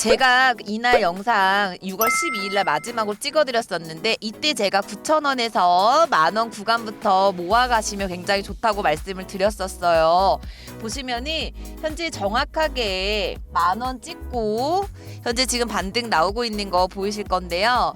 제가 이날 영상 6월 12일 날 마지막으로 찍어드렸었는데 이때 제가 9,000원에서 만원 구간부터 모아 가시면 굉장히 좋다고 말씀을 드렸었어요. 보시면은 현재 정확하게 만원 찍고 현재 지금 반등 나오고 있는 거 보이실 건데요.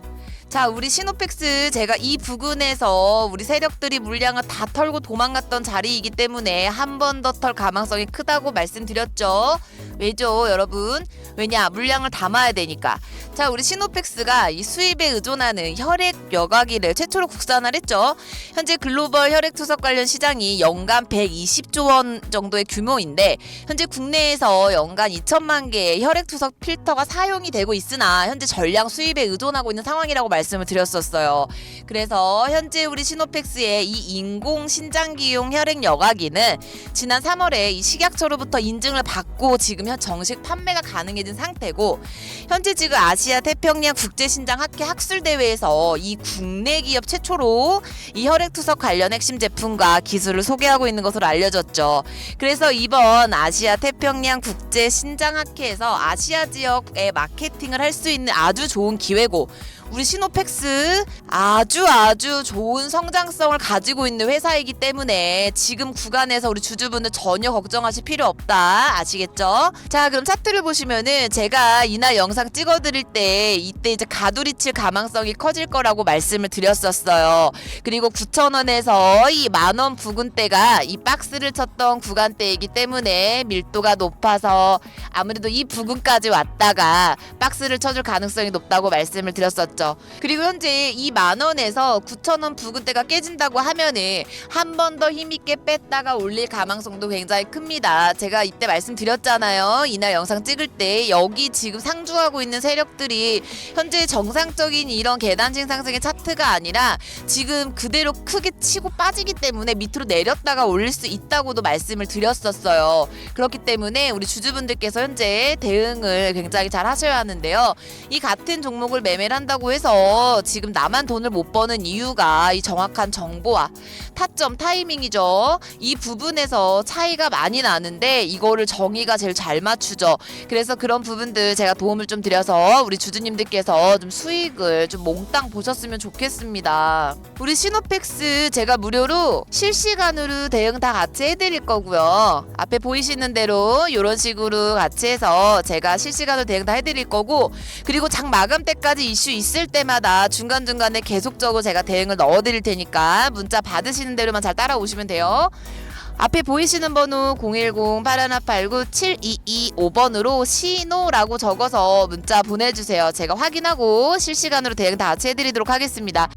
자, 우리 시노펙스 제가 이 부근에서 우리 세력들이 물량을 다 털고 도망갔던 자리이기 때문에 한 번 더 털 가망성이 크다고 말씀드렸죠. 왜죠, 여러분? 왜냐, 물량을 담아야 되니까. 자, 우리 시노펙스가 이 수입에 의존하는 혈액 여과기를 최초로 국산화를 했죠. 현재 글로벌 혈액 투석 관련 시장이 연간 120조 원 정도의 규모인데 현재 국내에서 연간 2천만 개의 혈액 투석 필터가 사용이 되고 있으나 현재 전량 수입에 의존하고 있는 상황이라고 말씀을 드렸었어요. 그래서 현재 우리 시노펙스의 이 인공 신장기용 혈액 여과기는 지난 3월에 이 식약처로부터 인증을 받고 지금 현 정식 판매가 가능해진 상태고 현재 지금 아시 아 태평양 국제신장 학회 학술 대회에서 이 국내 기업 최초로 이 혈액 투석 관련 핵심 제품과 기술을 소개하고 있는 것으로 알려졌죠. 그래서 이번 아시아 태평양 국제 신장 학회에서 아시아 지역의 마케팅을 할 수 있는 아주 좋은 기회고 우리 시노펙스 아주 아주 좋은 성장성을 가지고 있는 회사이기 때문에 지금 구간에서 우리 주주분들 전혀 걱정하실 필요 없다 아시겠죠? 자 그럼 차트를 보시면은 제가 이날 영상 찍어드릴 때 이때 이제 가두리 칠 가망성이 커질 거라고 말씀을 드렸었어요. 그리고 9,000원에서 이 만원 부근대가 이 박스를 쳤던 구간대이기 때문에 밀도가 높아서 아무래도 이 부근까지 왔다가 박스를 쳐줄 가능성이 높다고 말씀을 드렸었죠. 그리고 현재 이 만원에서 9,000원 부근대가 깨진다고 하면은 한 번 더 힘있게 뺐다가 올릴 가망성도 굉장히 큽니다. 제가 이때 말씀드렸잖아요. 이날 영상 찍을 때 여기 지금 상주하고 있는 세력들이 현재 정상적인 이런 계단식 상승의 차트가 아니라 지금 그대로 크게 치고 빠지기 때문에 밑으로 내렸다가 올릴 수 있다고도 말씀을 드렸었어요. 그렇기 때문에 우리 주주분들께서 현재 대응을 굉장히 잘 하셔야 하는데요. 이 같은 종목을 매매를 한다고 해서 지금 나만 돈을 못 버는 이유가 이 정확한 정보와 타점 타이밍이죠. 이 부분에서 차이가 많이 나는데 이거를 정의가 제일 잘 맞추죠. 그래서 그런 부분들 제가 도움을 좀 드려서 우리 주주님들께서 좀 수익을 좀 몽땅 보셨으면 좋겠습니다. 우리 시노펙스 제가 무료로 실시간으로 대응 다 같이 해드릴 거고요. 앞에 보이시는 대로 이런 식으로 같이 해서 제가 실시간으로 대응 다 해드릴 거고 그리고 장 마감 때까지 이슈 있을 때마다 중간중간에 계속적으로 제가 대응을 넣어드릴 테니까 문자 받으시는 대로만 잘 따라오시면 돼요. 앞에 보이시는 번호 010-8189-7225번으로 시노라고 적어서 문자 보내주세요. 제가 확인하고 실시간으로 대응 다 해드리도록 하겠습니다.